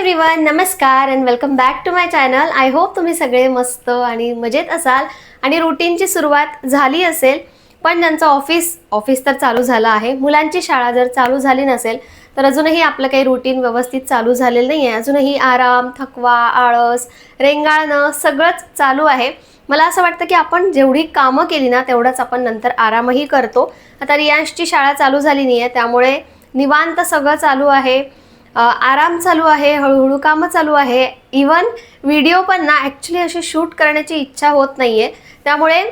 Everyone नमस्कार and welcome back to my channel I hope तुम्ही सगळे मस्त आणि मजेत असाल आणि रुटीनची सुरुवात झाली असेल पण ज्यांचं ऑफिस ऑफिस तर चालू झालं आहे मुलांची शाळा जर चालू झाली नसेल तर अजूनही आपलं काही रुटीन व्यवस्थित चालू झालेलं नाही आहे अजूनही आराम थकवा आळस रेंगाळणं सगळंच चालू आहे. मला असं वाटतं की आपण जेवढी कामं केली ना तेवढंच आपण नंतर आरामही करतो. आता रियांशची शाळा चालू झाली नाही आहे त्यामुळे निवांत सगळं चालू आहे. आराम चालू आहे हळूहळू कामं चालू आहे. इवन व्हिडिओ पण ना ॲक्च्युली अशी शूट करण्याची इच्छा होत नाही आहे त्यामुळे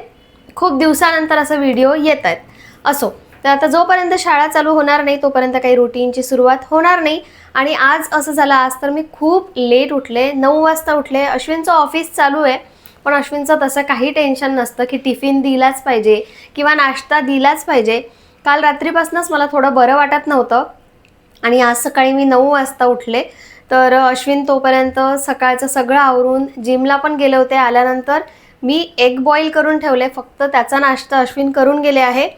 खूप दिवसानंतर असं व्हिडिओ येत आहेत. असो तर आता जोपर्यंत शाळा चालू होणार नाही तोपर्यंत काही रुटीनची सुरुवात होणार नाही. आणि आज असं झालं आज तर मी खूप लेट उठले नऊ वाजता उठले. अश्विनचं ऑफिस चालू आहे पण अश्विनचं तसं काही टेन्शन नसतं की टिफिन दिलाच पाहिजे किंवा नाश्ता दिलाच पाहिजे. काल रात्रीपासूनच मला थोडं बरं वाटत नव्हतं. आणि आज सकाळी मी नऊ वाजता उठले. तर अश्विन तोपर्यंत सकाळचं सगळं आवरून जिमला पण गेले होते. आल्यानंतर मी एग बॉईल करून ठेवले. फक्त त्याचा नाश्ता अश्विन करून गेले आहे.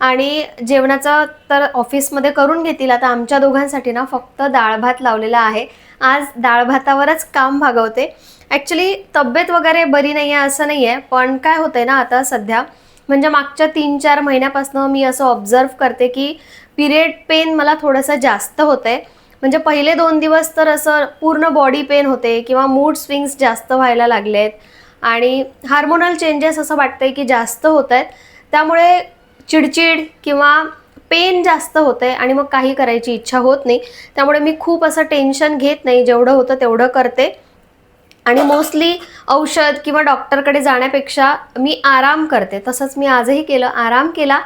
आणि जेवणाचं तर ऑफिसमध्ये करून घेतील. आता आमच्या दोघांसाठी ना फक्त डाळ भात लावलेला आहे. आज डाळ भातावरच काम भागवते. ॲक्च्युली तब्येत वगैरे बरी नाही आहे असं नाही आहे पण काय होतं आहे ना आता सध्या. म्हणजे मागच्या तीन चार महिन्यापासून मी असं ऑब्झर्व करते की पिरियड पेन मला थोडंसं जास्त होतं आहे म्हणजे पहिले दोन दिवस तर असं पूर्ण बॉडी पेन होते किंवा मूड स्विंग्स जास्त व्हायला लागले आहेत आणि हार्मोनल चेंजेस असं वाटतंय की जास्त होत आहेत त्यामुळे चिडचिड किंवा पेन जास्त होते आणि मग काही करायची इच्छा होत नाही. त्यामुळे मी खूप असं टेन्शन घेत नाही. जेवढं होतं तेवढं करते. आणि मोस्टली औषध किंवा डॉक्टरकडे जाण्यापेक्षा मी आराम करते. तसंच मी आजही केलं. आराम केला.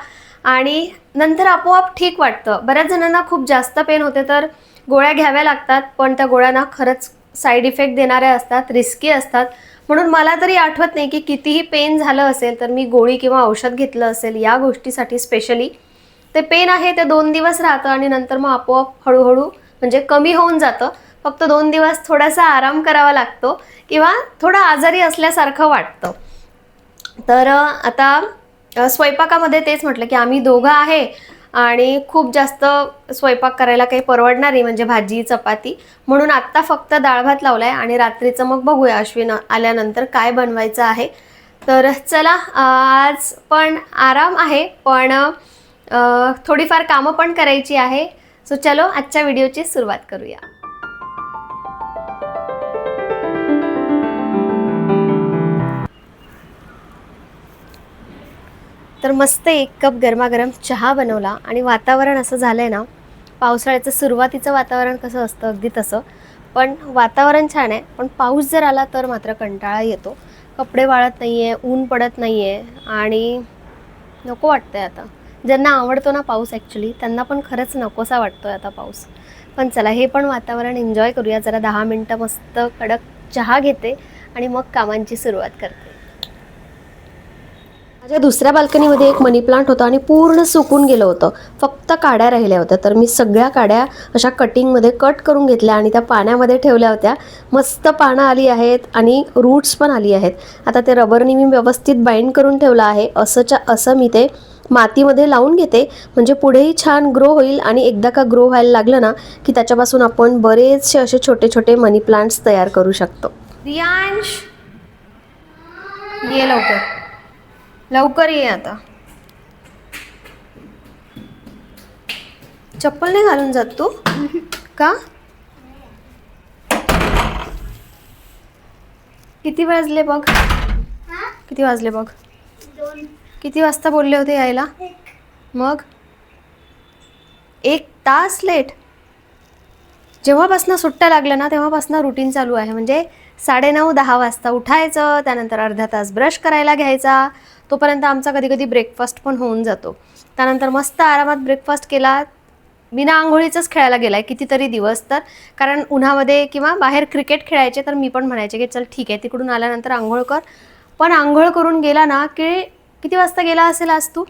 आणि नंतर आपोआप ठीक वाटतं. बऱ्याच जणांना खूप जास्त पेन होते तर गोळ्या घ्याव्या लागतात पण त्या गोळ्यांना खरंच साईड इफेक्ट देणाऱ्या असतात रिस्की असतात. म्हणून मला तरी आठवत नाही की कितीही पेन झालं असेल तर मी गोळी किंवा औषध घेतलं असेल या गोष्टीसाठी स्पेशली ते पेन आहे ते दोन दिवस राहतं आणि नंतर मग आपोआप हळूहळू म्हणजे कमी होऊन जातं. फक्त दोन दिवस थोडासा आराम करावा लागतो किंवा थोडं आजारी असल्यासारखं वाटतं. तर आता स्वयंपाकामध्ये तेच म्हटलं की आम्ही दोघं आहे आणि खूप जास्त स्वयंपाक करायला काही परवडणार म्हणजे भाजी चपाती. म्हणून आत्ता फक्त डाळ भात लावला आहे आणि रात्रीचं मग बघूया अश्विन आल्यानंतर काय बनवायचं आहे. तर चला आज पण आराम आहे पण थोडीफार कामं पण करायची आहे. सो चलो आजच्या व्हिडिओची सुरुवात करूया. तर मस्त एक कप गरमागरम चहा बनवला आणि वातावरण असं झालं आहे ना पावसाळ्याचं सुरुवातीचं वातावरण कसं असतं अगदी तसं. पण वातावरण छान आहे पण पाऊस जर आला तर मात्र कंटाळा येतो. कपडे वाळत नाही आहे ऊन पडत नाही आहे आणि नको वाटतं आहे आता. ज्यांना आवडतो ना पाऊस ॲक्च्युली त्यांना पण खरंच नकोसा वाटतो आहे आता पाऊस. पण चला हे पण वातावरण एन्जॉय करूया. जरा दहा मिनटं मस्त कडक चहा घेते आणि मग कामांची सुरुवात करते. माझ्या दुसऱ्या बाल्कनीमध्ये एक मनी प्लांट होता आणि पूर्ण सुकून गेलं होतं. फक्त काड्या राहिल्या होत्या. तर मी सगळ्या काड्या अशा कटिंगमध्ये कट करून घेतल्या आणि त्या पाण्यामध्ये ठेवल्या होत्या. मस्त पानं आली आहेत आणि रूट्स पण आली आहेत. आता ते रबरनी मी व्यवस्थित बाइंड करून ठेवलं आहे. असंच्या असं मी ते मातीमध्ये लावून घेते. म्हणजे पुढेही छान ग्रो होईल आणि एकदा का ग्रो व्हायला लागलं ना की त्याच्यापासून आपण बरेचसे असे छोटे छोटे मनी प्लांट्स तयार करू शकतो. रियांश ये लवकर. लवकर ये आता. चप्पल नाही घालून जात तू? का? किती वाजले बघ? किती वाजले बघ? किती वाजता बोलले होते यायला? मग? एक तास लेट जेव्हापासनं सुट्ट्या लागल्या ना तेव्हापासनं रुटीन चालू आहे. म्हणजे साडेनऊ दहा वाजता उठायचं त्यानंतर अर्धा तास ब्रश करायला घ्यायचा. तोपर्यंत आमचा कधी कधी ब्रेकफास्ट पण होऊन जातो. त्यानंतर मस्त आरामात ब्रेकफास्ट केला बिना आंघोळीचंच खेळायला गेला आहे कितीतरी दिवस तर. कारण उन्हामध्ये किंवा बाहेर क्रिकेट खेळायचे तर मी पण म्हणायचे की चल ठीक आहे तिकडून आल्यानंतर आंघोळ कर. पण आंघोळ करून गेला ना की किती वाजता गेला असेल आज तू?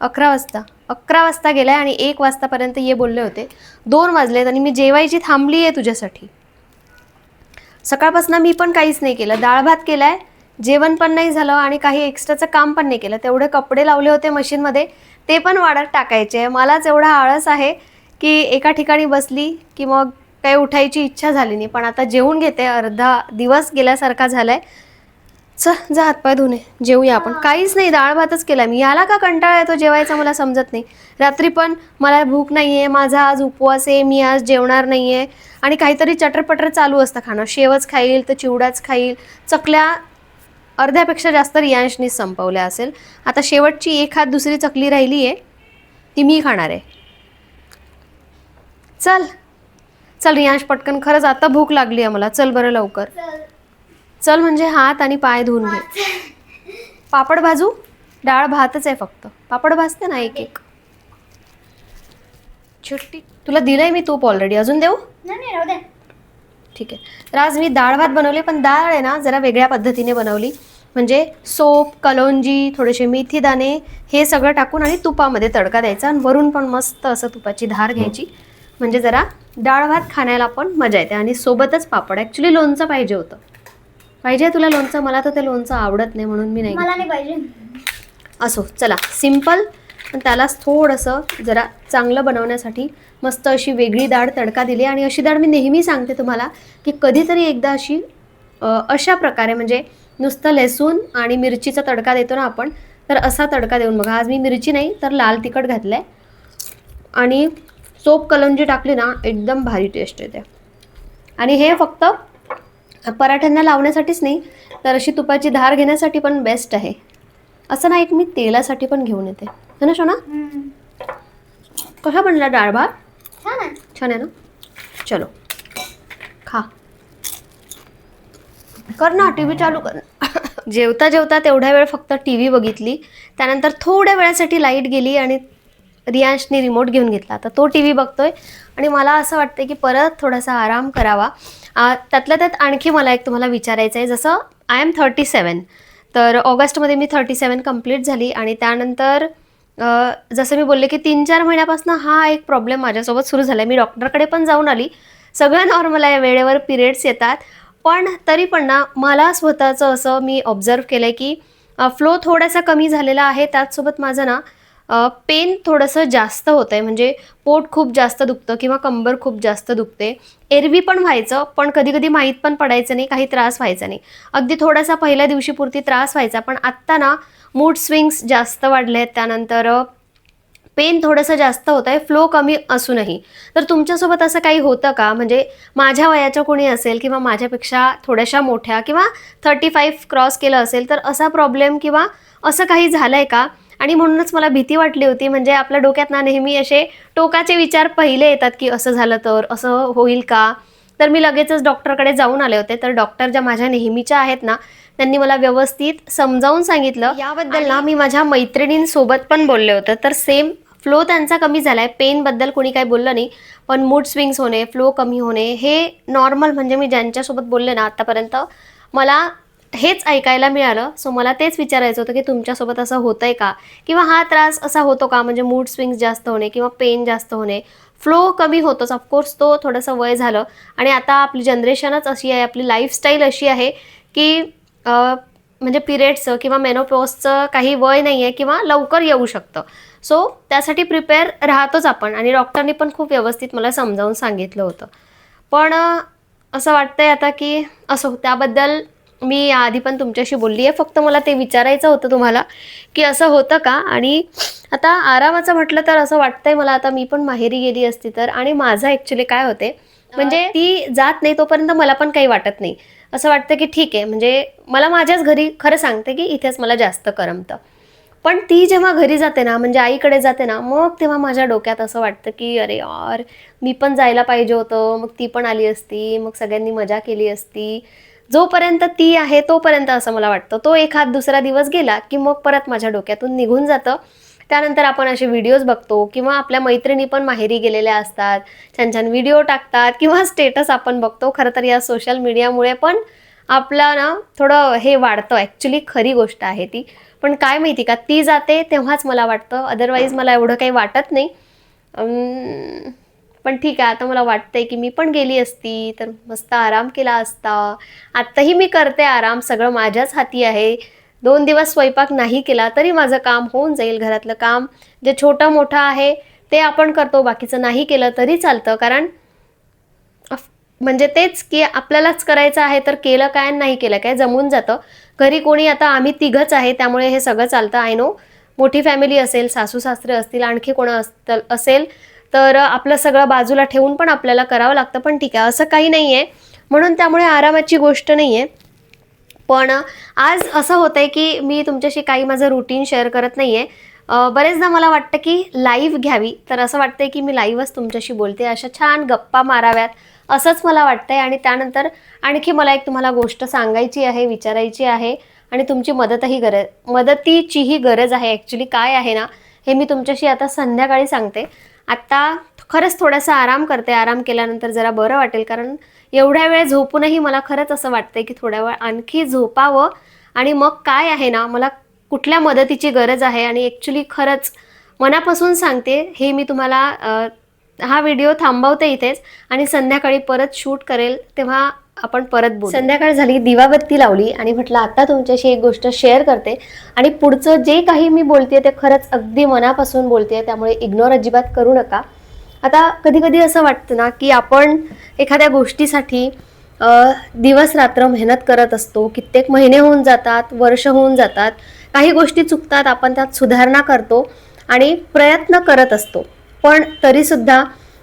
अकरा वाजता. अकरा वाजता गेलाय आणि एक वाजतापर्यंत ये बोलले होते. दोन वाजलेत आणि मी जेवायची थांबली आहे तुझ्यासाठी. सकाळपासून मी पण काहीच नाही केलं. डाळ भात केलाय जेवण पण नाही झालं आणि काही एक्स्ट्राचं काम पण नाही केलं. तेवढे कपडे लावले होते मशीनमध्ये. ते पण वाढत टाकायचे. मलाच एवढा आळस आहे की एका ठिकाणी बसली की मग काही उठायची इच्छा झाली नाही. पण आता जेवून घेते. अर्धा दिवस गेल्यासारखा झालाय. चल जा हातपाय धुणे. जेवूया आपण. काहीच नाही. डाळ भातच केला मी. याला का कंटाळा येतो जेवायचा मला समजत नाही. रात्री पण मला भूक नाही आहे माझा आज उपवास आहे. मी आज जेवणार नाही आहे आणि काहीतरी चटरपटर चालू असतं खाणं. शेवच खाईल तर चिवडाच खाईल. चकल्या अर्ध्यापेक्षा जास्त रियांशनी संपवल्या असेल. आता शेवटची एक हात दुसरी चकली राहिली आहे ती मी खाणार आहे. चल. चल रियांश पटकन. खरंच आता भूक लागली आहे मला. चल बरं लवकर. चल म्हणजे हात आणि पाय धुवून घे. पापड भाजू? डाळ भातच आहे फक्त. पापड भाजते ना एक एक. छुट्टी तुला दिलंय मी तूप ऑलरेडी अजून देऊ? नाही दे. ठीक आहे. तर आज मी डाळ भात बनवले पण डाळ आहे ना जरा वेगळ्या पद्धतीने बनवली. म्हणजे सोप कलोंजी थोडेसे मेथी दाणे हे सगळं टाकून आणि तुपामध्ये तडका द्यायचा आणि वरून पण मस्त असं तुपाची धार घ्यायची. म्हणजे जरा डाळ भात खाण्याला पण मजा येते आणि सोबतच पापड. ॲक्च्युली लोणचं पाहिजे होतं. पाहिजे तुला लोणचं? मला तर ते लोणचं आवडत नाही म्हणून मी नाही मला नाही पाहिजे. असो चला. सिंपल पण त्यालाच थोडंसं जरा चांगलं बनवण्यासाठी मस्त अशी वेगळी डाळ तडका दिली. आणि अशी डाळ मी नेहमी सांगते तुम्हाला की कधीतरी एकदा अशी अशा प्रकारे म्हणजे नुसतं लसूण आणि मिरचीचा तडका देतो ना आपण तर असा तडका देऊन बघा. आज मी मिरची नाही तर लाल तिखट घातलं आहे आणि सोप कलंजी टाकली ना एकदम भारी टेस्ट येते. आणि हे फक्त पराठ्यांना लावण्यासाठीच नाही तर अशी तुपाची धार घेण्यासाठी पण बेस्ट आहे. असं ना एक मी तेलासाठी पण घेऊन येते. है ना शोना. कसा बनला डाळ भात? छान आहे. छान आहे ना? चलो खा. कर ना टी व्ही चालू कर. जेवता जेवता तेवढ्या वेळ फक्त टी व्ही बघितली. त्यानंतर थोड्या वेळासाठी लाइट गेली आणि रियांशने रिमोट घेऊन घेतला. आता तो टी व्ही बघतोय आणि मला असं वाटतं की परत थोडासा आराम करावा. त्यातल्या त्यात आणखी मला एक तुम्हाला विचारायचं आहे जसं आय एम थर्टी सेवन तर ऑगस्टमध्ये मी थर्टी सेवन कंप्लीट झाली आणि त्यानंतर जसं मी बोलले की तीन चार महिन्यापासून हा एक प्रॉब्लेम माझ्यासोबत सुरू झाला आहे मी डॉक्टरकडे पण जाऊन आली. सगळं नॉर्मल आहे. वेळेवर पिरियड्स येतात. पण तरी पण ना मला स्वतःचं असं मी ऑब्झर्व केलं आहे की फ्लो थोडासा कमी झालेला आहे. त्याचसोबत माझं ना पेन थोडंसं जास्त होतं आहे म्हणजे पोट खूप जास्त दुखतं किंवा कंबर खूप जास्त दुखते. एरवी पण व्हायचं पण कधी कधी माहीत पण पडायचं नाही काही त्रास व्हायचा नाही. अगदी थोडासा पहिल्या दिवशीपुरती त्रास व्हायचा पण आत्ता ना मूड स्विंग्स जास्त वाढले आहेत त्यानंतर पेन थोडंसं जास्त होतं आहे फ्लो कमी असूनही. तर तुमच्यासोबत असं काही होतं का? म्हणजे माझ्या वयाच्या कोणी असेल किंवा माझ्यापेक्षा थोड्याशा मोठ्या किंवा थर्टी फाईव्ह क्रॉस केलं असेल तर असा प्रॉब्लेम किंवा असं काही झालं आहे का? आणि म्हणूनच मला भीती वाटली होती म्हणजे आपल्या डोक्यात ना नेहमी असे टोकाचे विचार पहिले येतात की असं झालं तर असं होईल का? तर मी लगेचच डॉक्टरकडे जाऊन आले होते. तर डॉक्टर ज्या माझ्या नेहमीच्या आहेत ना त्यांनी मला व्यवस्थित समजावून सांगितलं. याबद्दल ना मी माझ्या मैत्रिणींसोबत पण बोलले होते. तर सेम फ्लो त्यांचा कमी झाला आहे पेनबद्दल कोणी काही बोललं नाही पण मूड स्विंग्स होणे फ्लो कमी होणे हे नॉर्मल म्हणजे मी ज्यांच्यासोबत बोलले ना आतापर्यंत मला हेच ऐकायला मिळालं. सो मला तेच विचारायचं होतं की तुमच्यासोबत असं होतं आहे का? किंवा हा त्रास असा होतो का? म्हणजे मूड स्विंग्स जास्त होणे किंवा पेन जास्त होणे. फ्लो कमी होतोच. ऑफकोर्स तो थोडंसं वय झालं. आणि आता आपली जनरेशनच अशी आहे. आपली लाईफस्टाईल अशी आहे की म्हणजे पिरियड्सचं किंवा मेनोपॉजचं काही वय नाही आहे किंवा लवकर येऊ शकतं. सो त्यासाठी प्रिपेअर राहतोच आपण. आणि डॉक्टरनी पण खूप व्यवस्थित मला समजावून सांगितलं होतं. पण असं वाटतंय आता की असो हो, त्याबद्दल मी याआधी पण तुमच्याशी बोलली आहे. फक्त मला ते विचारायचं होतं तुम्हाला की असं होतं का? आणि आता आरामाचं म्हटलं तर असं वाटतंय मला. आता मी पण माहेरी गेली असती तर. आणि माझं ॲक्च्युली काय होते? म्हणजे ती जात नाही तोपर्यंत मला पण काही वाटत नाही. असं वाटतं की ठीक आहे. म्हणजे मला माझ्याच घरी खरं सांगते की इथेच मला जास्त करमतं. पण ती जेव्हा घरी जाते ना म्हणजे आईकडे जाते ना मग तेव्हा माझ्या डोक्यात असं वाटतं की अरे यार मी पण जायला पाहिजे होतं. मग ती पण आली असती. मग सगळ्यांनी मजा केली असती. जोपर्यंत ती आहे तोपर्यंत असं मला वाटतं. तो एखाद दुसरा दिवस गेला की मग परत माझ्या डोक्यातून निघून जातं. त्यानंतर आपण असे व्हिडिओज बघतो किंवा आपल्या मैत्रिणी पण माहेरी गेलेल्या असतात. छान छान व्हिडिओ टाकतात किंवा स्टेटस आपण बघतो. खरं तर या सोशल मीडियामुळे पण आपला ना थोडं हे वाढतं. ॲक्च्युली खरी गोष्ट आहे ती. पण काय माहिती का ती जाते तेव्हाच मला वाटतं. अदरवाईज मला एवढं काही वाटत नाही. पण ठीक आहे आता मला वाटतंय की मी पण गेली असती तर मस्त आराम केला असता. आत्ताही मी करते आराम सगळं माझ्याच हाती आहे. दोन दिवस स्वयंपाक नाही केला तरी माझं काम होऊन जाईल घरातलं काम. जे छोटं मोठं आहे ते आपण करतो बाकीचं नाही केलं तरी चालतं. कारण म्हणजे तेच की आपल्यालाच करायचं आहे तर केलं काय आणि नाही केलं काय जमून जातं. घरी कोणी आता आम्ही तिघच आहे त्यामुळे हे सगळं चालतं. आय नो मोठी फॅमिली असेल सासू सासरे असतील आणखी कोण असेल तर आपलं सगळं बाजूला ठेवून पण आपल्याला करावं लागतं पण ठीक आहे असं काही नाही आहे म्हणून त्यामुळे आरामाची गोष्ट नाही आहे पण आज असं होतं आहे की मी तुमच्याशी काही माझं रुटीन शेअर करत नाही आहे बरेचदा मला वाटतं की लाईव्ह घ्यावी. तर असं वाटतं आहे की मी लाईव्हच तुमच्याशी बोलते. अशा छान गप्पा माराव्यात असंच मला वाटतं आहे आणि त्यानंतर आणखी मला एक तुम्हाला गोष्ट सांगायची आहे विचारायची आहे. आणि तुमची मदतही गरज मदतीचीही गरज आहे. ॲक्च्युली काय आहे ना हे मी तुमच्याशी आता संध्याकाळी सांगते. आत्ता खरंच थोडासा आराम करते. आराम केल्यानंतर जरा बरं वाटेल. कारण एवढ्या वेळ झोपूनही मला खरंच असं वाटतंय की थोड्या वेळ आणखी झोपावं. आणि मग काय आहे ना मला कुठल्या मदतीची गरज आहे? आणि ॲक्च्युली खरंच मनापासून सांगते हे मी तुम्हाला हा व्हिडिओ थांबवते इथेच. आणि संध्याकाळी परत शूट करेल तेव्हा आपण परत बोलू. संध्याकाळ झाली दिवाबत्ती लावली आणि म्हटलं आता तुमच्याशी एक गोष्ट शेअर करते. आणि पुढचं जे काही मी बोलते ते खरंच अगदी मनापासून बोलते त्यामुळे इग्नोर अजिबात करू नका. आता कधी कधी असं वाटतं ना की आपण एखाद्या गोष्टीसाठी दिवस रात्र मेहनत करत असतो. कित्येक महिने होऊन जातात वर्ष होऊन जातात. काही गोष्टी चुकतात आपण त्यात सुधारणा करतो आणि प्रयत्न करत असतो. पण तरीसुद्धा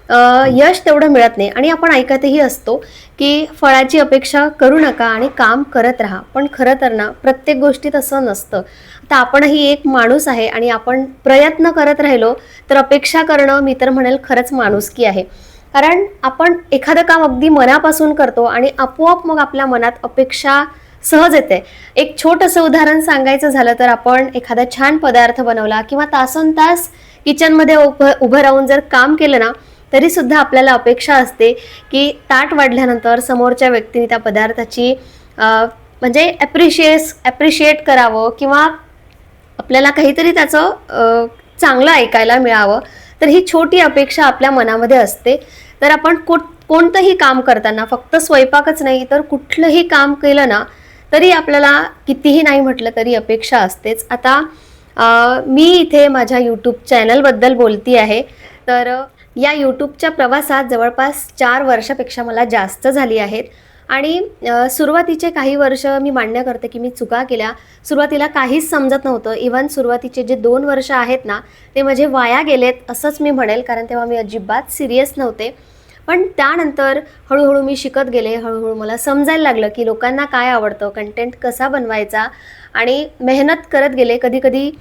यश तेवढं मिळत नाही. आणि आपण ऐकतही असतो की फळाची अपेक्षा करू नका आणि काम करत राहा. पण खरं तर ना प्रत्येक गोष्टीत असं नसतं. आता आपणही एक माणूस आहे आणि आपण प्रयत्न करत राहिलो तर अपेक्षा करणं मी तर म्हणेल खरंच माणुसकी आहे. कारण आपण एखादं काम अगदी मनापासून करतो आणि आपोआप मग आपल्या मनात अपेक्षा सहज येते. एक छोटंसं उदाहरण सांगायचं झालं तर आपण एखादा छान पदार्थ बनवला किंवा तासन तास किचनमध्ये उभं उभं राहून जर काम केलं ना तरीसुद्धा आपल्याला अपेक्षा असते की ताट वाढल्यानंतर समोरच्या व्यक्तीने त्या पदार्थाची म्हणजे ॲप्रिशिएस ॲप्रिशिएट करावं किंवा आपल्याला काहीतरी त्याचं चांगलं ऐकायला मिळावं तर ही छोटी अपेक्षा आपल्या मनामध्ये असते. तर आपण को कोणतंही काम करताना फक्त स्वयंपाकच नाही तर कुठलंही काम केलं ना तरी आपल्याला कितीही नाही म्हटलं तरी अपेक्षा असतेच. आता आ, मी इथे माझ्या यूट्यूब चॅनलबद्दल बोलती आहे तर या यूट्यूबच्या प्रवासात जवळपास चार वर्षापेक्षा मला जास्त झाली आहेत. आणि सुरुवातीचे काही वर्ष मी मान्य करते की मी चुका केल्या. सुरुवातीला काहीच समजत नव्हतं. इवन सुरुवातीचे जे दोन वर्ष आहेत ना ते माझे वाया गेलेत असंच मी म्हणेल कारण तेव्हा मी अजिबात सिरियस नव्हते. पण त्यानंतर हळूहळू मी शिकत गेले. हळूहळू मला समजायला लागलं की लोकांना काय आवडतं कंटेंट कसा बनवायचा. आणि मेहनत करत गेले. कधीकधी कधी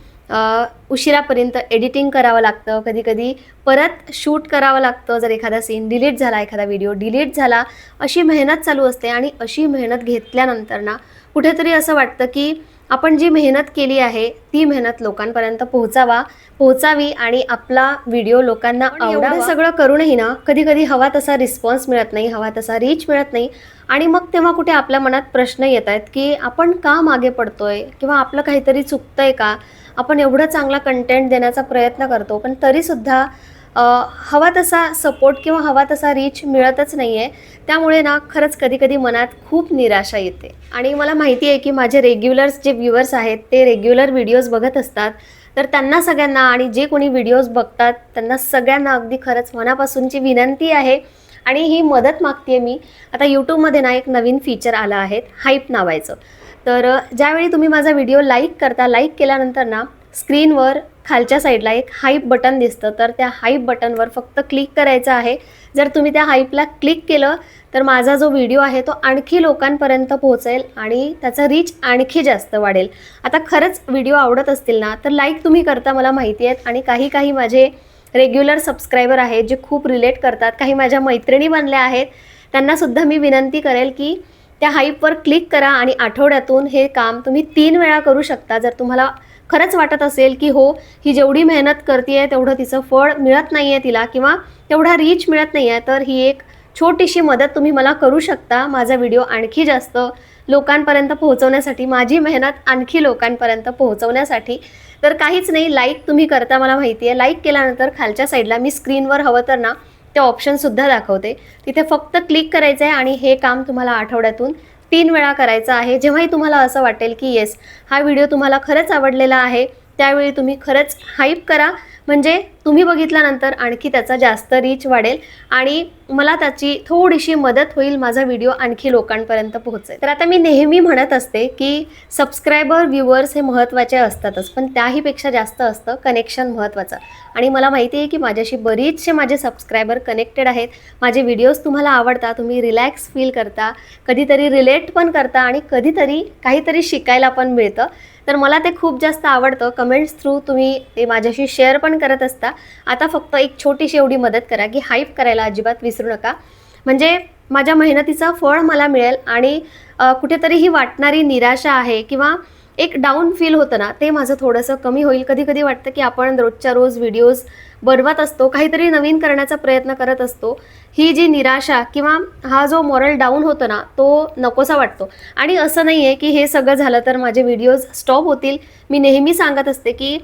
उशिरापर्यंत एडिटिंग करावं लागतं. कधी कधी परत शूट करावं लागतं. जर एखादा सीन डिलीट झाला एखादा व्हिडिओ डिलीट झाला अशी मेहनत चालू असते. आणि अशी मेहनत घेतल्यानंतर ना कुठेतरी असं वाटतं की आपण जी मेहनत केली आहे ती मेहनत लोकांपर्यंत पोहोचावा पोहोचावी आणि आपला व्हिडिओ लोकांना एवढं सगळं करूनही ना कधी कधी हवा तसा रिस्पॉन्स मिळत नाही हवा तसा रीच मिळत नाही. आणि मग तेव्हा कुठे आपल्या मनात प्रश्न येत आहेत की आपण का मागे पडतोय किंवा आपलं काहीतरी चुकतंय का? आपण एवढं चांगला कंटेंट देण्याचा प्रयत्न करतो पण तरीसुद्धा हवा तसा सपोर्ट किंवा हवा तसा रीच मिळतच नाही आहे त्यामुळे ना खरंच कधीकधी मनात खूप निराशा येते. आणि मला माहिती आहे की माझे रेग्युलर्स जे व्ह्युअर्स आहेत ते रेग्युलर व्हिडिओज बघत असतात. तर त्यांना सगळ्यांना आणि जे कोणी व्हिडिओज बघतात त्यांना सगळ्यांना अगदी खरंच मनापासूनची विनंती आहे. आणि ही मदत मागते मी. आता यूट्यूबमध्ये ना एक नवीन फीचर आलं आहे हाईप नावायचं. तर ज्यावेळी तुम्ही माझा व्हिडिओ लाईक करता लाईक केल्यानंतर ना स्क्रीनवर खालच्या साईडला एक हाईप बटन दिसतं. तर त्या हाईप बटनवर फक्त क्लिक करायचं आहे. जर तुम्ही त्या हाईपला क्लिक केलं तर माझा जो व्हिडिओ आहे तो आणखी लोकांपर्यंत पोहोचेल आणि त्याचा रीच आणखी जास्त वाढेल. आता खरंच व्हिडिओ आवडत असतील ना तर लाईक तुम्ही करता मला माहिती आहेत. आणि काही काही माझे रेग्युलर सबस्क्रायबर आहेत जे खूप रिलेट करतात. काही माझ्या मैत्रिणी बनल्या आहेत. त्यांनासुद्धा मी विनंती करेल की त्या हाईपवर क्लिक करा आणि आठवड्यातून हे काम तुम्ही तीन वेळा करू शकता. जर तुम्हाला खरंच वाटत असेल की हो ही जेवढी मेहनत करते तेवढं तिचं फळ मिळत नाही आहे तिला किंवा तेवढा रीच मिळत नाही आहे तर ही एक छोटीशी मदत तुम्ही मला करू शकता. माझा व्हिडिओ आणखी जास्त लोकांपर्यंत पोहोचवण्यासाठी माझी मेहनत आणखी लोकांपर्यंत पोहोचवण्यासाठी. तर काहीच नाही लाईक तुम्ही करता मला माहिती आहे लाईक केल्यानंतर खालच्या साईडला मी स्क्रीनवर हवं तर ना ते ऑप्शनसुद्धा दाखवते. तिथे फक्त क्लिक करायचं आहे आणि हे काम तुम्हाला आठवड्यातून तीन वेळा करायचा आहे. जेव्हाही तुम्हाला असं वाटेल की येस हा व्हिडिओ तुम्हाला खरंच आवडलेला आहे त्यावेळी तुम्ही खरंच हाईप करा. म्हणजे तुम्ही बघितल्यानंतर आणखी त्याचा जास्त रीच वाढेल आणि मला त्याची थोडीशी मदत होईल माझा व्हिडिओ आणखी लोकांपर्यंत पोहोचेल. तर आता मी नेहमी म्हणत असते की सबस्क्रायबर व्ह्युअर्स हे महत्त्वाचे असतातच पण त्याहीपेक्षा जास्त असतं कनेक्शन महत्त्वाचं आणि मला माहिती आहे की माझ्याशी बरीचसे माझे सबस्क्रायबर कनेक्टेड आहेत. माझे व्हिडिओज तुम्हाला आवडतात तुम्ही रिलॅक्स फील करता कधीतरी रिलेट पण करता आणि कधीतरी काहीतरी शिकायला पण मिळतं. तर मला ते खूप जास्त आवडतं. कमेंट्स थ्रू तुम्ही ते माझ्याशी शेअर पण करत असता आता फक्त एक छोटीशी एवढी मदत करा की हाईप करायला अजिबात विसरू नका. म्हणजे माझ्या मेहनतीचं फळ मला मिळेल आणि कुठेतरी ही वाटणारी निराशा आहे किंवा एक डाऊन फील होतं ना ते माझं थोडंसं कमी होईल. कधी कधी वाटतं की आपण रोजच्या रोज व्हिडिओज बनवत असतो काहीतरी नवीन करण्याचा प्रयत्न करत असतो. ही जी निराशा किंवा हा जो मॉरल डाऊन होतो ना तो नकोसा वाटतो. आणि असं नाही आहे की हे सगळं झालं तर माझे व्हिडिओज स्टॉप होतील. मी नेहमी सांगत असते की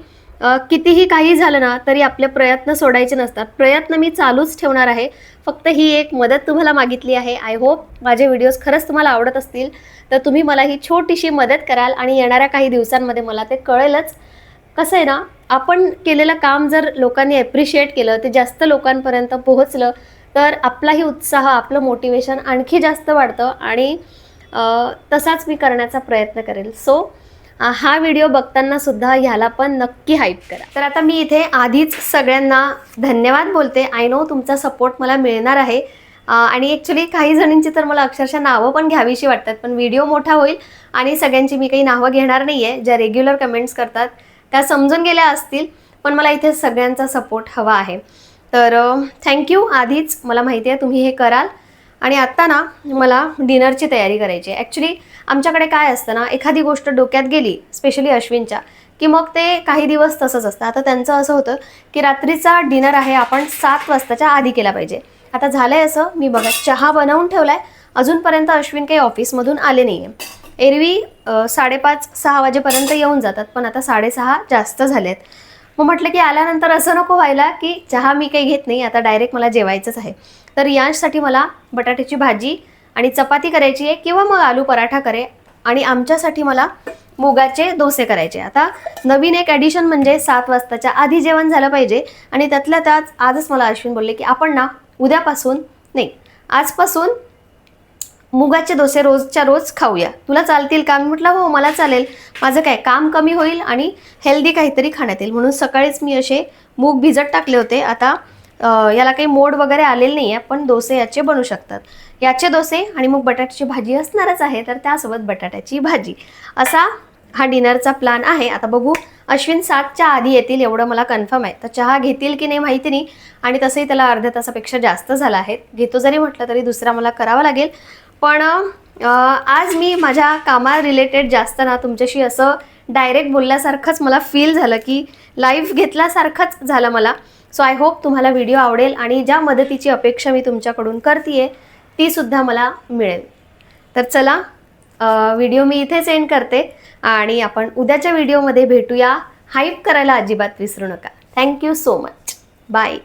कितीही काही झालं ना तरी आपले प्रयत्न सोडायचे नसतात. प्रयत्न मी चालूच ठेवणार आहे. फक्त ही एक मदत तुम्हाला मागितली आहे. आय होप माझे व्हिडिओज खरंच तुम्हाला आवडत असतील. तर तुम्ही मला ही छोटीशी मदत कराल आणि येणाऱ्या काही दिवसांमध्ये मला ते कळेलच. कसं आहे ना आपण केलेलं काम जर लोकांनी ॲप्रिशिएट केलं ते जास्त लोकांपर्यंत पोहोचलं तर आपलाही उत्साह आपलं मोटिवेशन आणखी जास्त वाढतं आणि तसाच मी करण्याचा प्रयत्न करेल. सो हा व्हिडिओ बघताना सुद्धा ह्याला पण नक्की हाईप करा. तर आता मी इथे आधीच सगळ्यांना धन्यवाद बोलते. आय नो तुमचा सपोर्ट मला मिळणार आहे. आणि ॲक्च्युली काही जणींची तर मला अक्षरशः नावं पण घ्यावीशी वाटतात पण व्हिडिओ मोठा होईल आणि सगळ्यांची मी काही नावं घेणार नाही आहे ज्या रेग्युलर कमेंट्स करतात त्या समजून गेल्या असतील पण मला इथे सगळ्यांचा सपोर्ट हवा आहे. तर थँक्यू आधीच मला माहिती आहे तुम्ही हे कराल. आणि आत्ता ना मला डिनरची तयारी करायची आहे. ॲक्च्युली आमच्याकडे काय असतं ना एखादी गोष्ट डोक्यात गेली स्पेशली अश्विनच्या की मग ते काही दिवस तसंच असतं. आता त्यांचं असं होतं की रात्रीचा डिनर आहे आपण सात वाजताच्या आधी केला पाहिजे. आता झालं आहे असं मी बघा चहा बनवून ठेवला आहे अजूनपर्यंत अश्विन काही ऑफिसमधून आले नाही आहे एरवी साडेपाच सहा वाजेपर्यंत येऊन जातात पण आता साडेसहा जास्त झाले आहेत मग म्हटलं की आल्यानंतर असं नको व्हायला की चहा मी काही घेत नाही आता डायरेक्ट मला जेवायचंच आहे. तर यांसाठी मला बटाट्याची भाजी आणि चपाती करायची आहे किंवा मग आलू पराठा करे आणि आमच्यासाठी मला मुगाचे डोसे करायचे आता नवीन एक ॲडिशन म्हणजे सात वाजताच्या आधी जेवण झालं पाहिजे आणि त्यातल्या त्यात आजच मला अश्विन बोलले की आपण ना उद्यापासून नाही आजपासून मुगाचे डोसे रोजच्या रोज खाऊया. तुला चालतील का? मी म्हटलं हो मला चालेल. माझं काय काम कमी होईल आणि हेल्दी काहीतरी खाण्यात येईल. म्हणून सकाळीच मी असे मूग भिजत टाकले होते. आता याला काही मोड वगैरे आलेले नाही आहे पण डोसे याचे बनू शकतात. याचे डोसे आणि मग बटाट्याची भाजी असणारच आहे तर त्यासोबत बटाट्याची भाजी. असा हा डिनरचा प्लॅन आहे. आता बघू अश्विन सातच्या आधी येतील एवढं मला कन्फर्म आहे. तर चहा घेतील की नाही माहिती नाही. आणि तसंही त्याला अर्ध्या तासापेक्षा जास्त झाला आहे. घेतो जरी म्हटलं तरी दुसरा मला करावा लागेल. पण आज मी माझ्या कामा रिलेटेड जास्त ना तुमच्याशी असं डायरेक्ट बोलल्यासारखंच मला फील झालं की लाईव्ह घेतल्यासारखंच झालं मला. सो आय होप तुम्हाला व्हिडिओ आवडेल आणि ज्या मदतीची अपेक्षा मी तुमच्याकडून करते ती सुद्धा मला मिळेल. तर चला व्हिडिओ मी इथेच एंड करते आणि आपण उद्याच्या व्हिडिओमध्ये भेटूया. हाईप करायला अजिबात विसरू नका. Thank you so much bye